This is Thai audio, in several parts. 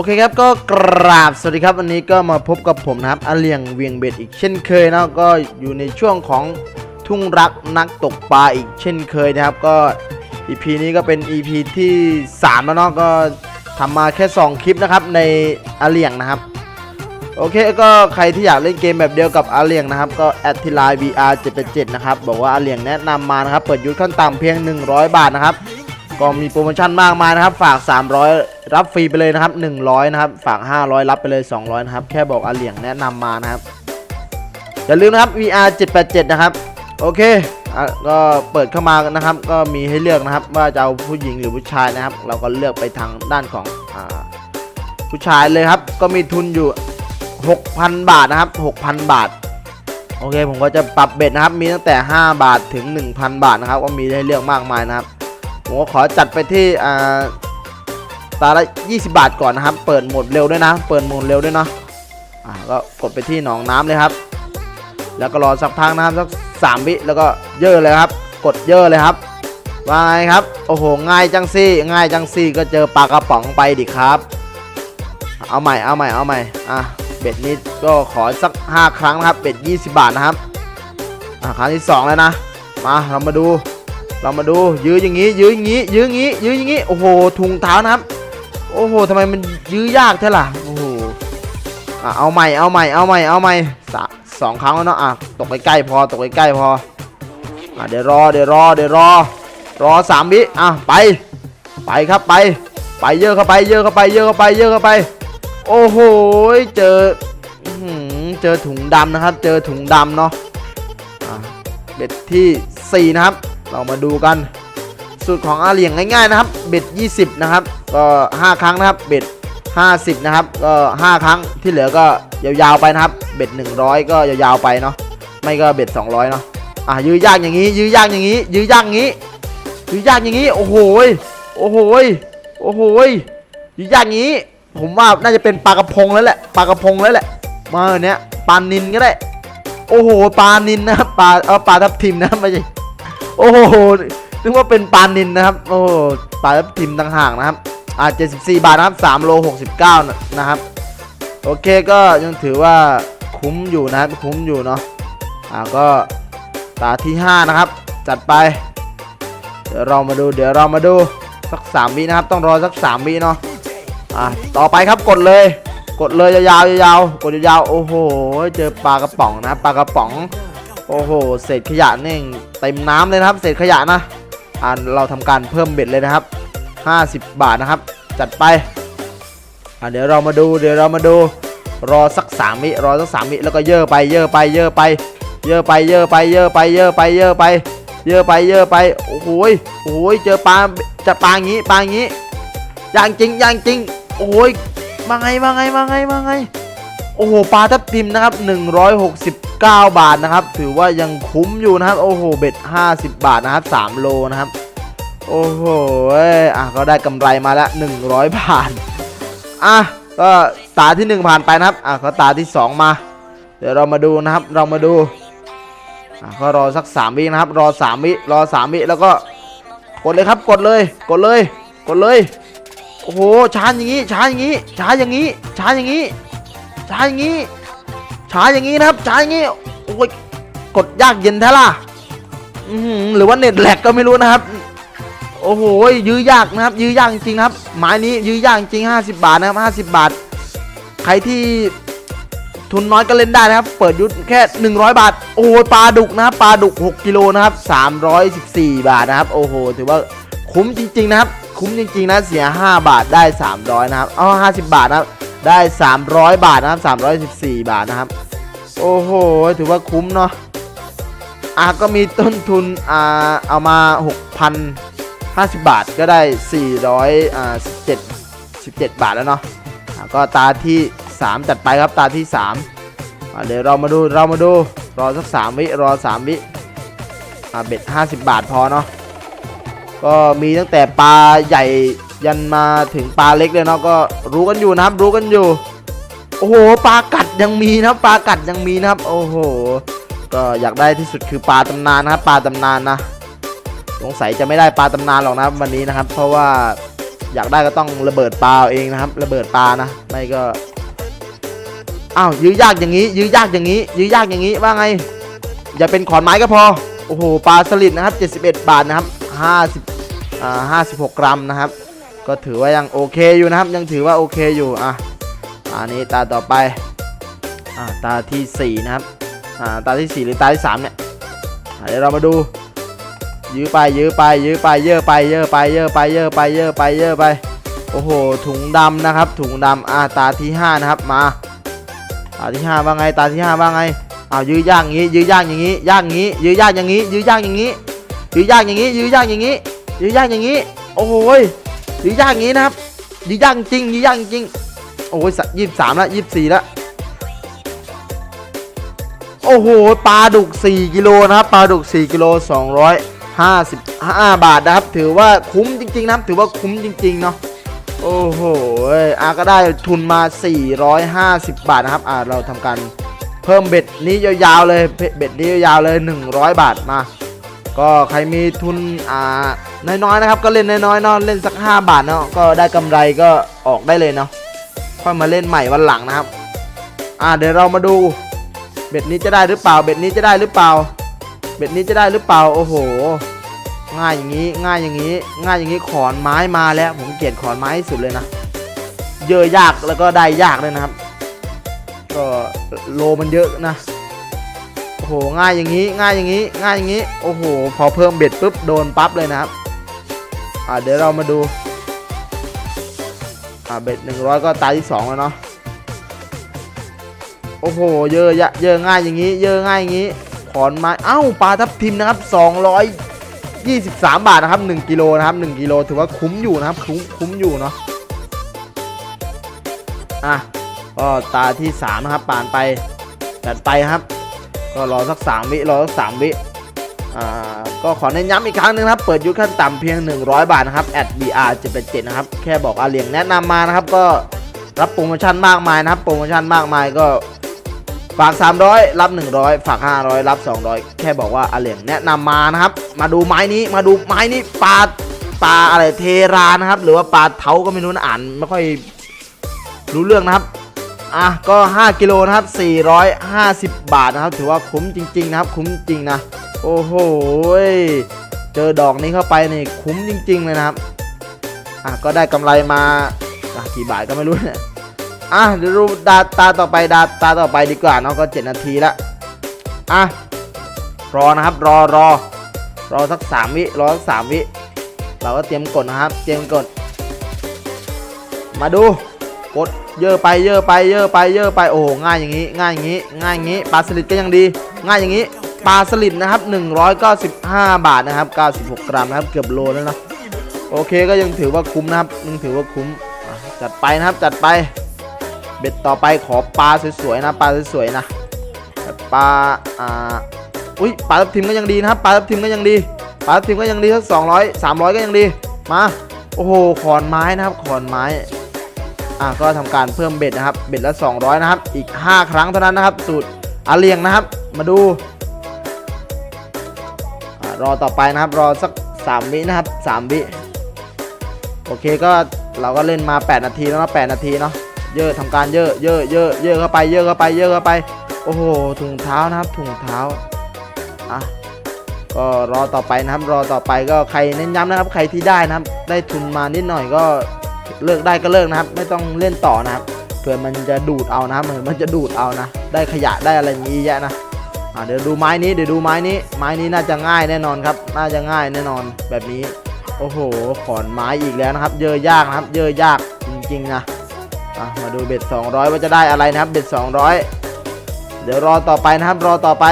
อเคครับก็กราบสวัสดีครับวันนี้ก็มาพบกับผมนะครับอเลียงเวียงเบ็ดอีกเช่นเคยนะก็อยู่ในช่วงของทุ่งรักนักตกปลาอีกเช่นเคยนะครับก็ EP นี้ก็เป็น EP ที่3แล้วเนาะก็ทำมาแค่ 2 คลิปนะครับในอเลียงนะครับ โอเคก็ใครที่อยากเล่นเกมแบบเดียวกับอาเลียงนะครับ ก็แอดทีไลน์ vr77 นะครับบอกว่าอาเลียงแนะนำมานะครับเปิดยุทธขั้นต่ำเพียง 100 บาทนะครับ ก็มีโปรโมชั่นมากมายนะครับ ฝาก 300 รับฟรีไปเลยนะครับ 100 นะครับ ฝาก 500 รับไปเลย 200 นะครับ แค่บอกอาเหลียงแนะนำมานะครับ อย่าลืมนะครับ VR 787 นะครับ โอเคอก็เปิดเข้ามานะครับ ก็มีให้เลือกนะครับ ว่าจะเอาผู้หญิงหรือผู้ชายนะครับ เราก็เลือกไปทางด้านของอผู้ชายเลยครับ ก็มีทุนอยู่ 6,000 บาทนะครับ 6,000 บาทโอเค ผมก็จะปรับเบ็ดนะครับ มีตั้งแต่ 5 บาทถึง 1,000 บาทนะครับ ก็มีให้เลือกมากมายนะครับ ผมก็ขอจัดไปที่อ่าตาละ20 บาทก่อนนะครับ เปิดหมดเร็วด้วยนะ เปิดหมดเร็วด้วยเนาะอ่าก็กดไปที่หนองน้ำเลยครับ แล้วก็รอสักพักนะครับสักสามวิแล้วก็เยอะเลยครับ กดเยอะเลยครับ ว่าไงครับ โอ้โห ง่ายจังซี่ ง่ายจังซี่ ก็เจอปลากระป๋องไปดิครับ เอาใหม่ เอาใหม่ เอาใหม่ อะ เบ็ดนี้ก็ขอสัก 5 ครั้งนะครับ เบ็ด 20 บาทนะครับ อะครั้งที่ 2 แล้วนะ มา เรามาดู เรามาดูยื้ออย่างงี้ ยื้ออย่างงี้ ยื้ออย่างงี้ ยื้ออย่างงี้ โอ้โหถุงเท้านะครับ โอ้โหทำไมมันยื้อยากแท้ล่ะโอ้โหเอาใหม่เอาใหม่เอาใหม่เอาใหม่สสองครั้งแล้วเนาะอะตกใกล้ๆพอตกใกล้ๆพออะเดี๋ยวรอเดี๋ยวรอเดี๋ยวรอ รอสามวิอะไป ไปครับไป ไปเยอะเข้าไป เยอะเข้าไป เยอะเข้าไป เยอะเข้าไป โอ้โหเจอเจอถุงดำนะครับ เจอถุงดำเนาะอะเบ็ดที่ 4 นะครับ เรามาดูกัน สูตรของอาเหลียงง่ายๆนะครับเบ็ด20 นะครับ ก็ 5 ครั้งนะครับเบ็ด50 นะครับ ก็ 5 ครั้งที่เหลือก็ยาวๆไปนะครับ เบ็ด100 ก็ยาวๆไปเนาะไม่ก็เบ็ด200เนาะอะยื้อยากอย่างนี้ ยื้อยากอย่างนี้ ยื้อยากอย่างนี้ ยื้อยากอย่างนี้ โอ้โหโอ้โหโอ้โหยยื้อยากอย่างนี้ ผมว่าน่าจะเป็นปลากระพงแล้วแหละปลากระพงแล้วแหละมาเนี้ยปลานินก็ได้ โอ้โหปลานินนะปลาเออปลาทับทิมนะไม่ใช่ โอ้โหนึกว่าเป็นปลานินนะครับ โอ้โหปลาทับทิมต่างหากนะครับ อ่า74 บาทนะครับ3โล69นะนะครับ โอเคก็ยังถือว่าคุ้มอยู่นะครับคุ้มอยู่เนาะ อ่าก็ตาที่ 5 นะครับ จัดไป เดี๋ยวเรามาดู เดี๋ยวเรามาดูสัก 3 วินะครับ ต้องรอสัก 3 วิเนาะ อะต่อไปครับกดเลย กดเลยยาวๆยาวๆกดยาวๆโอ้โห เจอปลากระป๋องนะปลากระป๋อง โอ้โหเศษขยะนี่เต็มน้ำเลยนะครับ เศษขยะนะอ่าเราทำการเพิ่มเบ็ดเลยนะครับ 50 บาทนะครับ จัดไปอ่าเดี๋ยวเรามาดูเดี๋ยวเรามาดูรอสักสามวิรอสักสามวิแล้วก็เยอะไปเยอะไปเยอะไป เยอะไปเยอะไปเยอะไปเยอะไปเยอะไป เยอะไปเยอะไปโอ้โหโอ้โหเจอปลาจะปลางี้ปลางี้อย่างจริงอย่างจริงโอ้ยมาไงมาไงมาไงมาไง โอ้โหปลาทับทิมนะครับ 169 บาทนะครับ ถือว่ายังคุ้มอยู่นะครับ โอ้โหเบ็ด 50 บาทนะครับ 3 โลนะครับ โอ้โหอะก็ได้กำไรมาล้ว100 บาท อะก็ตาที่ 1 ผ่านไปนะครับ อะก็ตาที่ 2 มา เดี๋ยวเรามาดูนะครับ เรามาดู อะก็รอสัก 3 วินะครับ รอ 3 วิ รอ 3 วิแล้วก็กดเลยครับ กดเลย กดเลย กดเลย โอ้โหช้าอย่างนี้ ช้าอย่างนี้ ช้าอย่างนี้ ช้าอย่างนี้ ช้าอย่างนี้ช้าอย่างนี้นะครับช้าอย่างนี้โอ้ยกดยากเย็นแท้ล่ะอือหือหรือว่าเน็ตแหลกก็ไม่รู้นะครับ โอ้โหยื้อยากนะครับ ยื้อยากจริงๆนะครับไม้นี้ยื้อยากจริง 50 บาทนะครับ50 บาท ใครที่ทุนน้อยก็เล่นได้นะครับ เปิดยุทธแค่ 100 บาท โอ้โหปลาดุกนะครับปลาดุก 6กิโลนะครับ 314 บาทนะครับ โอ้โห ถือว่าคุ้มจริง ๆ นะครับ คุ้มจริง ๆ นะ เสีย 5 บาทได้ 300 นะครับ เอา50 บาทนะครับ ได้ 300 บาทนะครับ 314 บาทนะครับ โอ้โห ถือว่าคุ้มเนาะอะก็มีต้นทุนอ่าเอามา 6,050 บาทก็ได้ 400อ่า17 17 บาทแล้วเนาะะก็ตาที่ 3 จัดไปครับตาที่ 3 เดี๋ยวเรามาดูเรามาดูรอสัก 3 วิ รอ 3 วิอะเบ็ด 50 บาทพอเนาะก็มีตั้งแต่ปลาใหญ่ ยันมาถึงปลาเล็กเลยเนาะก็รู้กันอยู่นะครับ รู้กันอยู่ โอ้โหปลากัดยังมีนะปลากัดยังมีนะครับ โอ้โห ก็อยากได้ที่สุดคือปลาตำนานนะครับปลาตำนานนะสงสัยจะไม่ได้ปลาตำนานหรอกนะครับวันนี้นะครับ เพราะว่าอยากได้ก็ต้องระเบิดปลาเอาเองนะครับ ระเบิดปลานะไม่ก็อ้าวยื้อยากอย่างนี้ ยื้อยากอย่างนี้ ยื้อยากอย่างนี้ว่าไง อย่าเป็นขอนไม้ก็พอโอ้โหปลาสลิดนะครับ 71 บาทนะครับ50อ่า56 กรัมนะครับ ก็ถือว่ายังโอเคอยู่นะครับ ยังถือว่าโอเคอยู่อะอันนี้ตาต่อไปอ่าตาทีสี่ 4 นะครับอ่าตาที่ 4 หรือตาที่ 3 เนี่ยเดี๋ยวเรามาดู ยื้อไปยื้อไปยื้อไปเยอะไปเยอะไปเยอะไปเยอะไปเยอะไปเยอะไปโอ้โหถุงดำนะครับ ถุงดำอ่าตาที่ 5 นะครับมาตาที่5ว่าไงตาที่5ว่าไงอ้าวยื้อย่าง งี้ ยื้อย่างอย่างงี้ย่างงี้ ยื้อย่างอย่างงี้ ยื้อย่างอย่างงี้ ยื้อย่างอย่างงี้ ยื้อย่างอย่างงี้ ยื้อย่างอย่างงี้ โอ้โหย ยื้อย่างงี้นะครับยื้อย่างจริงยื้อย่างจริงโอ้ยยี่สิบสามแล้วยี่สิบสี่แล้วโอ้โหปลาดุก 4 กิโลนะครับปลาดุก 4 กิโล 255 บาทนะครับ ถือว่าคุ้มจริง ๆ นะครับ ถือว่าคุ้มจริง ๆ เนาะโอ้โหอาก็ได้ทุนมา 450 บาทนะครับอ่าเราทำการเพิ่มเบ็ดนี้ยาวๆเลยเบ็ดนี้ยาวๆเลย 100 บาทมา ก็ใครมีทุนอ่าน้อยๆนะครับก็เล่นน้อยๆเนาะเล่นสัก 5 บาทเนาะก็ได้กำไรก็ออกได้เลยเนาะค่อยมาเล่นใหม่วันหลังนะครับ อ่าเดี๋ยวเรามาดูเบ็ดนี้จะได้หรือเปล่า เบ็ดนี้จะได้หรือเปล่า เบ็ดนี้จะได้หรือเปล่าโอ้โห ง่ายอย่างนี้ง่ายอย่างนี้ ง่ายอย่างนี้ขอนไม้มาแล้วผมเกลียดขอนไม้สุดเลยนะเยอะยากแล้วก็ได้ยากเลยนะครับ ก็โลมันเยอะนะ โหง่ายอย่างนี้ง่ายอย่างนี้ง่ายอย่างนี้โอ้โหพอเพิ่มเบ็ดปุ๊บโดนปั๊บเลยนะครับอ่าเดี๋ยวเรามาดูอ่าเบ็ดหนึ่งร้อยก็ตาที่สองแล้วเนาะโอ้โหเยอะยะเยอะง่ายอย่างนี้ เยอะง่ายอย่างนี้ขอนไม้เอ้าปลาทับทิมนะครับ223บสามบาทนะครับ1กิโลนะครับ1กิโลถือว่าคุ้มอยู่นะครับคุ้มคุ้มอยู่เนาะอะก็ตาที่3นะครับผ่านไปจัดไปครับ ก็รอสัก3วิรอสัก3วิอ่าก็ขอเน้นย้ำอีกครั้งหนึงครับ เปิดยุคขั้นต่ำเพียง 100 บาทนะครับ @br 787นะครับ แค่บอกอาเลียงแนะนำมานะครับ ก็รับโปรโมชั่นมากมายนะครับ โปรโมชั่นมากมายก็ฝาก 300 รับ 100 ฝาก 500 รับ 200 แค่บอกว่าอาเลียงแนะนำมานะครับ มาดูไม้นี้ มาดูไม้นี้ปลาปลาอะไรเทรานะครับ หรือว่าปลาเท้าก็ไม่รู้นะอ่านไม่ค่อยรู้เรื่องนะครับ อะก็ 5 กิโลนะครับ 450 บาทนะครับ ถือว่าคุ้มจริง ๆ นะครับ คุ้มจริงนะ โอ้โหเจอดอกนี้เข้าไปนี่คุ้มจริง ๆ เลยนะครับ อะก็ได้กำไรมาอะกี่บาทก็ไม่รู้เนี่ยอะเดี๋ยวดูดาตาต่อไปดาตาต่อไปดีกว่าเนาะก็ 7 นาทีละอะรอนะครับรอรอรอสัก 3 วิรอสัก3วิเราก็เตรียมกดนะครับ เตรียมกด มาดูกด เยอะไปเยอะไปเยอะไปเยอะไปโอ้ง่ายอย่างนี้ ง่ายอย่างนี้ ง่ายอย่างนี้ปลาสลิดก็ยังดี ง่ายอย่างนี้ปลาสลิดนะครับ 195 บาทนะครับ 96 กรัมนะครับ เกือบโลแล้วนะโอเคก็ยังถือว่าคุ้มนะครับยังถือว่าคุ้มจัดไปนะครับจัดไป เบ็ดต่อไปขอปลาสวยๆนะปลาสวยๆนะปลาอ่าอุ้ยปลาทับทิมก็ยังดีนะครับปลาทับทิมก็ยังดีปลาทับทิมก็ยังดีสักสองร้อยสามร้อยก็ยังดีมาโอ้โหขอนไม้นะครับขอนไม้ อะก็ทำการเพิ่มเบ็ดนะครับ เบ็ดละ 200 นะครับ อีก 5 ครั้งเท่านั้นนะครับ สูตรอาเลียงนะครับ มาดูอรอต่อไปนะครับ รอสัก 3 วินะครับ 3 วิ โอเคก็เราก็เล่นมา 8 นาทีแล้วนะ8นาทีเนาะ เยอะทำการเยอะเยอะเยอะเยอะเข้าไป เยอะเข้าไป เยอะเข้าไป โอ้โห ถุงเท้านะครับถุงเท้า อะก็รอต่อไปนะครับ รอต่อไปก็ใครเน้นย้ำนะครับ ใครที่ได้นะครับ ได้ทุนมานิดหน่อยก็ เลิกได้ก็เลิกนะครับ ไม่ต้องเล่นต่อนะครับเผื่อมันจะดูดเอานะครับเหมือนมันจะดูดเอานะ ได้ขยะได้อะไรนี้เยอะนะอะเดี๋ยวดูไม้นี้เดี๋ยวดูไม้นี้ ไม้นี้น่าจะง่ายแน่นอนครับ น่าจะง่ายแน่นอนแบบนี้ โอ้โหขอนไม้อีกแล้วนะครับ เยอะยากนะครับ เยอะยากจริงๆนะอะมาดูเบ็ด 200 ว่าจะได้อะไรนะครับ เบ็ด 200 เดี๋ยวรอต่อไปนะครับ รอต่อไป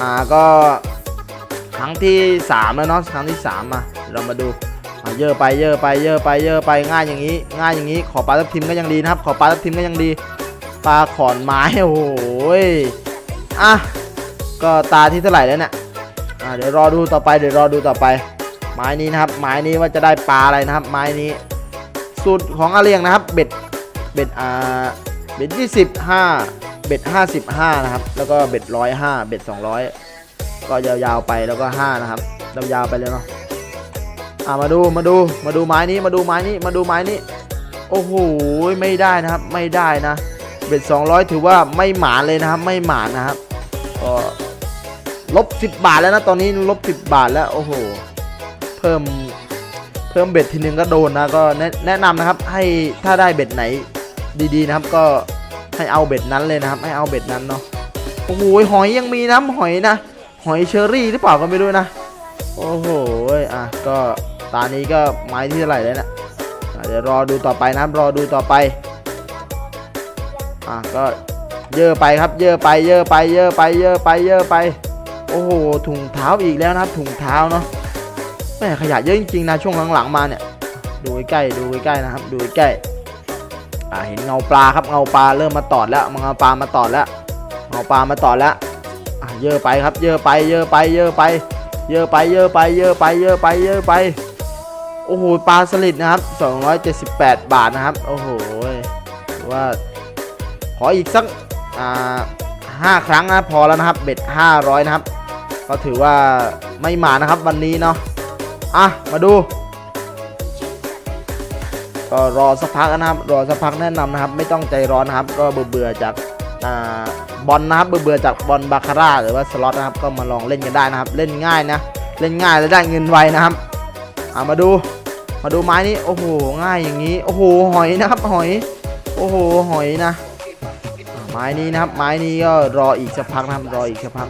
อ่าก็ครั้งที่ 3 แล้วเนาะครั้งที่3มาเรามาดู เยอะไปเยอะไปเยอะไปเยอะไปง่ายอย่างนี้ ง่ายอย่างนี้ ขอปลาทับทิมก็ยังดีนะครับ ขอปลาทับทิมก็ยังดี ปลาขอนไม้โอ้โหยอะก็ตาที่เท่าไหร่แล้วเนี่ยอ่าเดี๋ยวรอดูต่อไปเดี๋ยวรอดูต่อไป ไม้นี้นะครับ ไม้นี้ว่าจะได้ปลาอะไรนะครับ ไม้นี้สูตรของอาเลียงนะครับเบ็ดเบ็ดอ่าเบ็ดยี่สิบห้าเบ็ดห้าสิบห้านะครับ แล้วก็เบ็ดร้อยห้าเบ็ดสองร้อยก็ยาวๆไปแล้วก็ห้านะครับยาวๆไปเลยเนาะ อ่ามาดูมาดูมาดูไม้นี้มาดูไม้นี้มาดูไม้นี้ โอ้โหไม่ได้นะครับไม่ได้นะเบ็ด200 ถือว่าไม่หมานเลยนะครับ ไม่หมานนะครับก็ลบ10 บาทแล้วนะตอนนี้ลบ 10 บาทแล้วโอ้โหเพิ่มเพิ่มเบ็ดทีนึงก็โดนนะก็แนะแนะนำนะครับให้ถ้าได้เบ็ดไหนดีๆนะครับก็ให้เอาเบ็ดนั้นเลยนะครับ ให้เอาเบ็ดนั้นเนาะโอ้โหหอยยังมีน้ำหอยนะ หอยเชอรี่หรือเปล่าก็ไม่รู้นะ โอ้โหอะก็ ตานี้ก็ไม้ที่เท่าไหร่แล้วนะเดี๋ยวรอดูต่อไปนะครับรอดูต่อไปอะก็เยอะไปครับ เยอะไป เยอะไป เยอะไป เยอะไป เยอะไป โอ้โหถุงเท้าอีกแล้วนะครับ ถุงเท้าเนาะแม่ขยะเยอะจริงๆนะช่วงหลังๆมาเนี่ย ดูใกล้ดูใกล้นะครับ ดูใกล้อะเห็นเงาปลาครับเงาปลาเริ่มมาตอดแล้วเงาปลามาตอดแล้วเงาปลามาตอดแล้วอะเยอะไปครับ เยอะไป เยอะไป เยอะไป เยอะไป เยอะไป เยอะไป เยอะไป เยอะไปโอ้ โหปลาสลิดนะครับ 278 บาทนะครับ โอ้โหว่าขออีกสักอ่าห้าครั้งนะพอแล้วนะครับ เบ็ด 500 นะครับ ก็ถือว่าไม่หมานะครับวันนี้เนาะอะมาดูก็รอสักพักนะครับ รอสักพักแนะนำนะครับ ไม่ต้องใจร้อนนะครับ ก็เบื่อเบื่อจากอ่าบอลนะครับ เบื่อเบื่อจากบอลบาคาร่าหรือว่าสล็อตนะครับ ก็มาลองเล่นกันได้นะครับ เล่นง่ายนะ เล่นง่ายและได้เงินไวนะครับอ่ามาดู มาดูไม้นี้ โอ้โห ง่ายอย่างนี้ โอ้โห หอยนะครับ หอย โอ้โห หอยนะ ไม้นี้นะครับ ไม้นี้ก็รออีกสักพักนะครับ รออีกสักพัก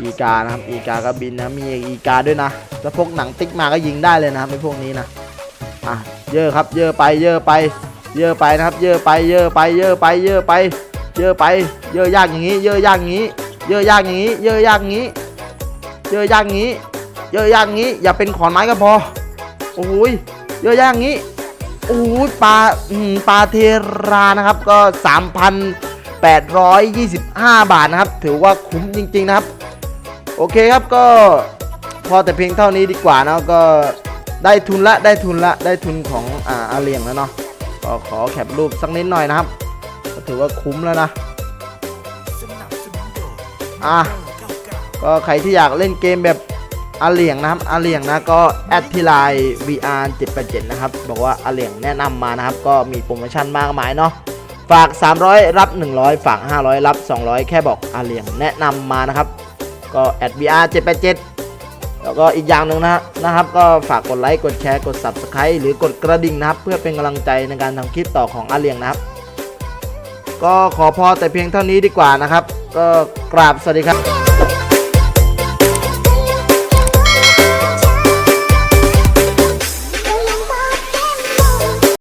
อีกานะครับ อีกาก็บินนะ มีอีกาด้วยนะ แล้วพวกหนังติ๊กมาก็ยิงได้เลยนะครับไอ้พวกนี้นะ อะ เยอะครับ เยอะไป เยอะไป เยอะไปนะครับ เยอะไป เยอะไป เยอะไป เยอะไป เยอะไป เยอะยากอย่างนี้ เยอะยากอย่างนี้ เยอะยากอย่างนี้ เยอะยากอย่างนี้ เยอะยากอย่างนี้ เยอะยากอย่างนี้ อย่าเป็นขอนไม้ก็พอ โอ้ยเยอะยากอย่างนี้โอ้ยปลาอืมปลาเทรานะครับก็ 3,825 บาทนะครับ ถือว่าคุ้มจริง ๆ นะครับ โอเคครับก็พอแต่เพียงเท่านี้ดีกว่านะก็ได้ทุนละได้ทุนละได้ทุนของอ่าอาเลียงแล้วเนาะก็ขอแคปรูปสักนิดหน่อยนะครับก็ถือว่าคุ้มแล้วนะ อะก็ใครที่อยากเล่นเกมแบบ อาเหลียงนะครับอาเหลียงนะก็แอดที่ไลน์ VR 787นะครับบอกว่าอาเหลียงแนะนำมานะครับ ก็มีโปรโมชั่นมากมายเนาะฝาก 300 รับ 100 ฝาก 500 รับ 200 แค่บอกอาเหลียงแนะนำมานะครับ ก็แอด VR 787แล้วก็อีกอย่างหนึ่งนะนะครับ ก็ฝากกดไลค์กดแชร์กด Subscribe หรือกดกระดิ่งนะครับ เพื่อเป็นกำลังใจในการทำคลิปต่อของอาเหลียงนะครับ ก็ขอพอแต่เพียงเท่านี้ดีกว่านะครับ ก็กราบสวัสดีครับ